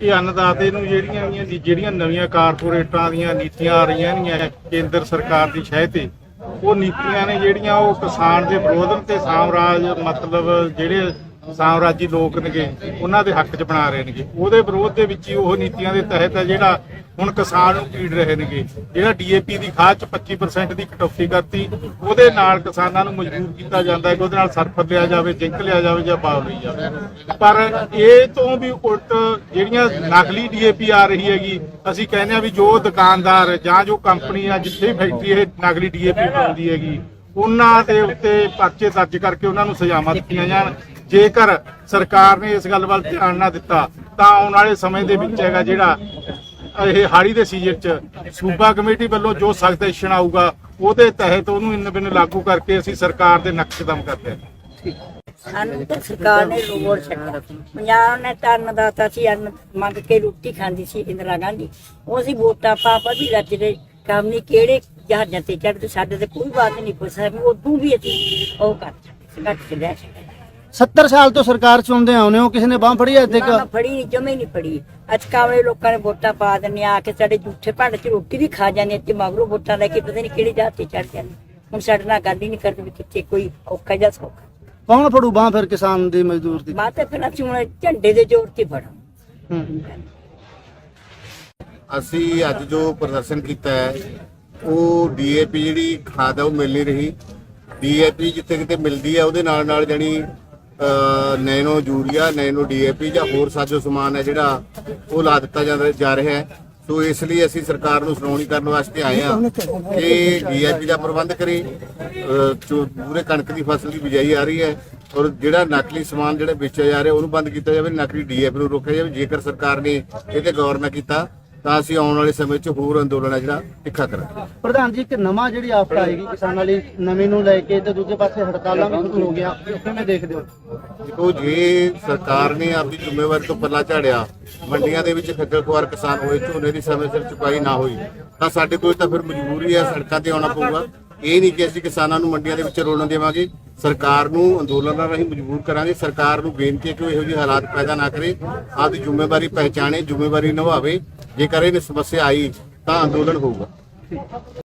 ਇਹ ਅੰਨਦਾਤੇ ਨੂੰ ਜਿਹੜੀਆਂ ਹੈਗੀਆਂ ਜਿਹੜੀਆਂ ਨਵੀਆਂ ਕਾਰਪੋਰੇਟਾਂ ਦੀਆਂ ਨੀਤੀਆਂ ਆ ਰਹੀਆਂ ਨੇ ਕੇਂਦਰ ਸਰਕਾਰ ਦੀ ਸ਼ਹਿ ਤੇ, ਉਹ ਨੀਤੀਆਂ ਨੇ ਜਿਹੜੀਆਂ ਉਹ ਕਿਸਾਨ ਦੇ ਵਿਰੋਧ ਤੇ ਸਾਮਰਾਜ ਮਤਲਬ ਜਿਹੜੇ ਸਾਮਰਾਜੀ ਲੋਕ ਨੇਗੇ, ਉਹਨਾਂ ਦੇ ਹੱਕ 'ਚ ਬਣਾ ਰਹੇ ਨੇਗੇ। ਉਹਦੇ ਵਿਰੋਧ ਦੇ ਵਿੱਚ ਹੀ ਉਹ ਨੀਤੀਆਂ ਦੇ ਤਹਿਤ ਹੈ ਜਿਹੜਾ ਹੁਣ ਕਿਸਾਨ ਨੂੰ ਪੀੜ ਰਹੇ ਨੇਗੇ। ਜਿਹੜਾ ਡੀਏਪੀ ਦੀ ਖਾਦ 'ਚ 25% ਦੀ ਕਟੌਤੀ ਕਰਤੀ, ਉਹਦੇ ਨਾਲ ਕਿਸਾਨਾਂ ਨੂੰ ਮਜਬੂਰ ਕੀਤਾ ਜਾਂਦਾ ਹੈ ਕਿ ਉਹਦੇ ਨਾਲ ਸਰਫਰ ਲਿਆ ਜਾਵੇ, ਜ਼ਿੰਕ ਲਿਆ ਜਾਵੇ ਜਾਂ ਬਾਵ ਲਈ ਜਾਵੇ। ਪਰ ਇਹ ਤੋਂ ਵੀ ਉਲਟ ਜਿਹੜੀਆਂ ਨਕਲੀ ਡੀਏਪੀ ਆ ਰਹੀ ਹੈਗੀ, ਅਸੀਂ ਕਹਿੰਦੇ ਆ ਵੀ ਜੋ ਦੁਕਾਨਦਾਰ ਜਾਂ ਜੋ ਕੰਪਨੀ ਆ, ਜਿੱਥੇ ਫੈਕਟਰੀ ਇਹ ਨਕਲੀ ਡੀਏਪੀ ਬਣਾਉਂਦੀ ਹੈਗੀ, ਉਹਨਾਂ ਦੇ ਉੱਤੇ ਪਰਚੇ ਦਰਜ ਕਰਕੇ ਉਹਨਾਂ ਨੂੰ ਸਜ਼ਾਵਾਂ ਦਿੱਤੀਆਂ ਜਾਣ। ਜੇਕਰ ਸਰਕਾਰ ਨੇ ਇਸ ਗੱਲ ਵੱਲ ਧਿਆਨ ਨਾ ਦਿੱਤਾ, ਤਾਂ ਆਉਣ ਵਾਲੇ ਸਮੇਂ ਦੇ ਵਿੱਚ ਹੈਗਾ ਜਿਹੜਾ ਇਹ ਹਾੜੀ ਦੇ ਸੀਜ਼ਨ 'ਚ ਸੂਬਾ ਕਮੇਟੀ ਵੱਲੋਂ ਜੋ ਸਖਤ ਐਕਸ਼ਨ ਆਊਗਾ, ਉਹਦੇ ਤਹਿਤ ਉਹਨੂੰ ਇੰਨ ਬਿਨ ਲਾਗੂ ਕਰਕੇ ਅਸੀਂ ਸਰਕਾਰ ਦੇ ਨਕਸ਼ਕਦਮ ਕਰਦੇ ਹਾਂ ਸਾਨੂੰ ਤਾਂ ਸਰਕਾਰ ਨੇ ਰੋੜ ਛੱਡਿਆ ਪੰਜਾਬ ਨੇ ਤਾਂ ਅੰਨਦਾਤਾ ਸੀ, ਅੰਨ ਮੰਗ ਕੇ ਰੋਟੀ ਖਾਂਦੀ ਸੀ ਇੰਦਰਾ ਗਾਂਧੀ। ਉਹ ਅਸੀਂ ਵੋਟਾਂ ਪਾ ਪਾ ਵੀ ਰੱਜਦੇ ਕੰਮ ਨਹੀਂ, ਕਿਹੜੇ ਜਹਾਜ਼ਾਂ ਤੇ ਚੜ੍ਹਦੇ, ਸਾਡੇ ਤੇ ਕੋਈ ਬਾਤ ਨਹੀਂ ਪੁੱਛ ਸਕਦੀ ਉਦੋਂ ਵੀ ਅਸੀਂ ਉਹ ਕਰ ਛੱਡੇ ਘੱਟ 70 ਸਾਲ ਤੋਂ ਸਰਕਾਰ ਚੁਣਦੇ ਆਉਨੇ ਹੋ ਕਿਸੇ ਨੇ ਬਾਹ ਫੜੀ ਹੈ ਇੱਥੇ ਨਾ ਫੜੀ ਨਹੀਂ ਜਮੇ ਨਹੀਂ ਫੜੀ। ਅੱਜ ਕਾਵੇਂ ਲੋਕਾਂ ਨੇ ਵੋਟਾਂ ਪਾ ਦਿੰਦੇ ਆ ਕੇ ਸਾਡੇ ਝੂਠੇ ਭਾਂਡੇ 'ਚ ਰੋਟੀ ਵੀ ਖਾ ਜਾਂਦੇ ਤੇ ਮਗਰੋਂ ਵੋਟਾਂ ਲੈ ਕੇ ਪਤਾ ਨਹੀਂ ਕਿਹੜੀ ਜਾਤ ਤੇ ਚੜ ਜਾਂਦੇ। ਹੁਣ ਸਾਡੇ ਨਾਲ ਗੱਲ ਹੀ ਨਹੀਂ ਕਰਦੇ ਵੀ ਕਿੱਥੇ ਕੋਈ ਔਖਾ ਜਾਂ ਸੌਖਾ। ਕੌਣ ਫੜੂ ਬਾਹ ਫਿਰ ਕਿਸਾਨ ਦੀ ਮਜ਼ਦੂਰ ਦੀ? ਬਾਤ ਹੈ ਫਿਰ ਅਸੀਂ ਹੁਣ ਝੰਡੇ ਦੇ ਜ਼ੋਰ ਤੇ ਫੜਾ। ਅਸੀਂ ਅੱਜ ਜੋ ਪ੍ਰਦਰਸ਼ਨ ਕੀਤਾ ਹੈ ਉਹ ਡੀਏਪੀ ਜਿਹੜੀ ਖਾਦ ਉਹ ਮਿਲ ਨਹੀਂ ਰਹੀ। ਡੀਏਪੀ ਜਿੱਥੇ ਕਿਤੇ ਮਿਲਦੀ ਹੈ ਉਹਦੇ ਨਾਲ ਨਾਲ ਜਾਨੀ ਨੈਨੋ ਯੂਰੀਆ ਨੈਨੋ ਡੀਏਪੀ ਜਾਂ ਹੋਰ ਸਾਜੋ ਸਮਾਨ ਹੈ ਜਿਹੜਾ ਉਹ ਲਾ ਦਿੱਤਾ ਜਾਂਦਾ ਜਾ ਰਿਹਾ ਹੈ। ਸੋ ਇਸ ਲਈ ਅਸੀਂ ਸਰਕਾਰ ਨੂੰ ਸੁਣਾਉਣੀ ਕਰਨ ਵਾਸਤੇ ਆਏ ਹਾਂ ਕਿ ਡੀਏਪੀ ਦਾ ਪ੍ਰਬੰਧ ਕਰੇ ਜੋ ਪੂਰੇ ਕਣਕ ਦੀ ਫਸਲ ਦੀ ਬਿਜਾਈ ਆ ਰਹੀ ਹੈ ਔਰ ਜਿਹੜਾ ਨਕਲੀ ਸਮਾਨ ਜਿਹੜਾ ਵੇਚਿਆ ਜਾ ਰਿਹਾ ਉਹਨੂੰ ਬੰਦ ਕੀਤਾ ਜਾਵੇ, ਨਕਲੀ ਡੀਏਪੀ ਨੂੰ ਰੋਕਿਆ ਜਾਵੇ। ਜੇਕਰ ਸਰਕਾਰ ਨੇ ਇਹ ਤੇ ਗੌਰ ਨਾ ਕੀਤਾ ਤਾਂ ਅਸੀਂ ਆਉਣ ਵਾਲੇ ਸਮੇਂ 'ਚ ਹੋਰ ਅੰਦੋਲਨ ਹੈ ਜਿਹੜਾ ਤਿੱਖਾ ਕਰਾਂਗੇ। ਪ੍ਰਧਾਨ ਜੀ ਇੱਕ ਨਵਾਂ ਜਿਹੜੀ ਆਫਤ ਆਏਗੀ ਕਿਸਾਨਾਂ ਲਈ ਨਵੇਂ ਨੂੰ ਲੈ ਕੇ ਤੇ ਦੂਜੇ ਪਾਸੇ ਹੜਤਾਲਾਂ ਵੀ ਹੋ ਗਿਆ ਕਿਵੇਂ ਦੇਖਦੇ ਹੋ ਦੇਖੋ ਜੇ ਸਰਕਾਰ ਨੇ ਆਪਣੀ ਜ਼ਿੰਮੇਵਾਰੀ ਤੋਂ ਪੱਲਾ ਝਾੜਿਆ ਮੰਡੀਆਂ ਦੇ ਵਿੱਚ ਖੱਜਲ ਖੁਆਰ ਕਿਸਾਨ ਹੋਏ ਝੋਨੇ ਦੀ ਸਮੇਂ ਸਿਰ ਚੁਕਾਈ ਨਾ ਹੋਈ ਤਾਂ ਸਾਡੇ ਕੋਲ ਤਾਂ ਫਿਰ ਮਜਬੂਰੀ ਹੈ ਸੜਕਾਂ ਤੇ ਆਉਣਾ ਪਊਗਾ। ਇਹ ਨਹੀਂ ਕਿ ਅਸੀਂ ਕਿਸਾਨਾਂ ਨੂੰ ਮੰਡੀਆਂ ਦੇ ਵਿੱਚ ਰੋਲਣ ਦੇਵਾਂਗੇ। ਸਰਕਾਰ ਨੂੰ ਅੰਦੋਲਨਾਂ ਰਾਹੀਂ ਮਜਬੂਰ ਕਰਾਂਗੇ। ਸਰਕਾਰ ਨੂੰ ਬੇਨਤੀ ਹੈ ਕਿ ਉਹ ਇਹੋ ਜਿਹੇ ਹਾਲਾਤ ਪੈਦਾ ਨਾ ਕਰੇ ਆਪਦੀ ਜ਼ਿੰਮੇਵਾਰੀ ਪਹਿਚਾਣੇ ਜ਼ਿੰਮੇਵਾਰੀ ਨਿਭਾਵੇ। ਜੇਕਰ ਇਹ ਸਮੱਸਿਆ ਆਈ ਤਾਂ ਅੰਦੋਲਨ ਹੋਊਗਾ।